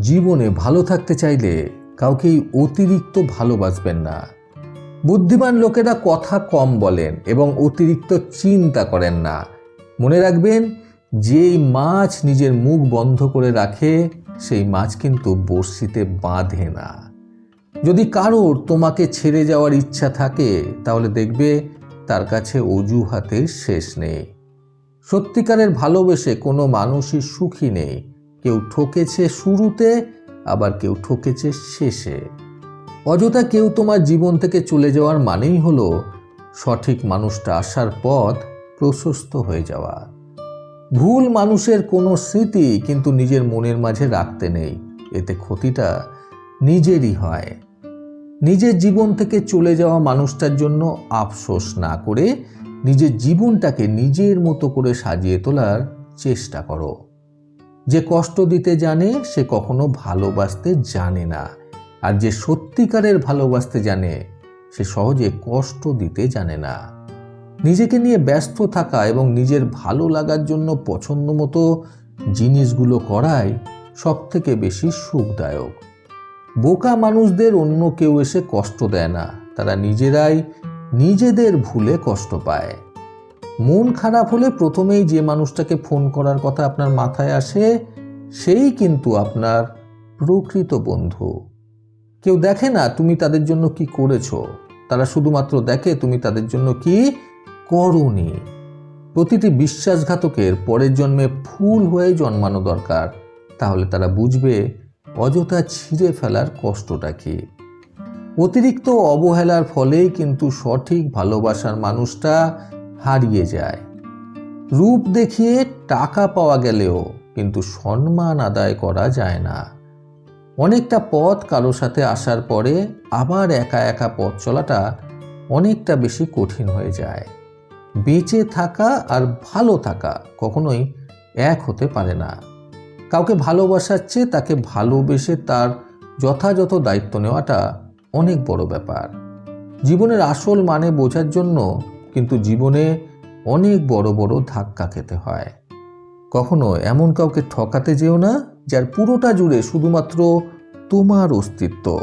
জীবনে ভালো থাকতে চাইলে কাউকেই অতিরিক্ত ভালোবাসবেন না। বুদ্ধিমান লোকেরা কথা কম বলেন এবং অতিরিক্ত চিন্তা করেন না। মনে রাখবেন, যেই মাছ নিজের মুখ বন্ধ করে রাখে, সেই মাছ কিন্তু বড়শিতে বাঁধে না। যদি কারোর তোমাকে ছেড়ে যাওয়ার ইচ্ছা থাকে, তাহলে দেখবে তার কাছে অজুহাতের শেষ নেই। সত্যিকারের ভালোবেসে কোনো মানুষই সুখী নেই। কেউ ঠকেছে শুরুতে, আবার কেউ ঠকেছে শেষে। অযথা কেউ তোমার জীবন থেকে চলে যাওয়ার মানেই হলো, সঠিক মানুষটা আসার পথ প্রশস্ত হয়ে যাওয়া। ভুল মানুষের কোনো স্মৃতি কিন্তু নিজের মনের মাঝে রাখতে নেই, এতে ক্ষতিটা নিজেরই হয়। নিজের জীবন থেকে চলে যাওয়া মানুষটার জন্য আফসোস না করে নিজের জীবনটাকে নিজের মতো করে সাজিয়ে তোলার চেষ্টা করো। যে কষ্ট দিতে জানে, সে কখনো ভালোবাসতে জানে না। আর যে সত্যিকারের ভালোবাসতে জানে, সে সহজে কষ্ট দিতে জানে না। নিজেকে নিয়ে ব্যস্ত থাকা এবং নিজের ভালো লাগার জন্য পছন্দ মতো জিনিসগুলো করাই সব থেকে বেশি সুখদায়ক। বোকা মানুষদের অন্য কেউ এসে কষ্ট দেয় না, তারা নিজেরাই নিজেদের ভুলে কষ্ট পায়। মন খারাপ হলে প্রথমেই যে মানুষটাকে ফোন করার কথা আপনার মাথায় আসে, সেই কিন্তু আপনার প্রকৃত বন্ধু। কেউ দেখে না তুমি তাদের জন্য কি করেছ। তারা শুধুমাত্র দেখে তুমি তাদের জন্য কি করনি। প্রতিটি বিশ্বাসঘাতকের পরের জন্মে ফুল হয়ে জন্মানো দরকার। তাহলে তারা বুঝবে অযথা ছিঁড়ে ফেলার কষ্টটা কি। অতিরিক্ত অবহেলার ফলেই কিন্তু সঠিক ভালোবাসার মানুষটা হারিয়ে যায়। রূপ দেখিয়ে টাকা পাওয়া গেলেও কিন্তু সম্মান আদায় করা যায় না। অনেকটা পথ কারও সাথে আসার পরে আবার একা একা পথ চলাটা অনেকটা বেশি কঠিন হয়ে যায়। বেঁচে থাকা আর ভালো থাকা কখনোই এক হতে পারে না। কাউকে ভালোবাসার চেয়ে তাকে ভালোবেসে তার যথাযথ দায়িত্ব নেওয়াটা অনেক বড় ব্যাপার। জীবনের আসল মানে বোঝার জন্য কিন্তু জীবনে অনেক বড় বড় ধাক্কা খেতে হয়। কখনো এমন কাউকে ঠকাতে যেও না, যার পুরোটা জুড়ে শুধুমাত্র তোমার অস্তিত্ব।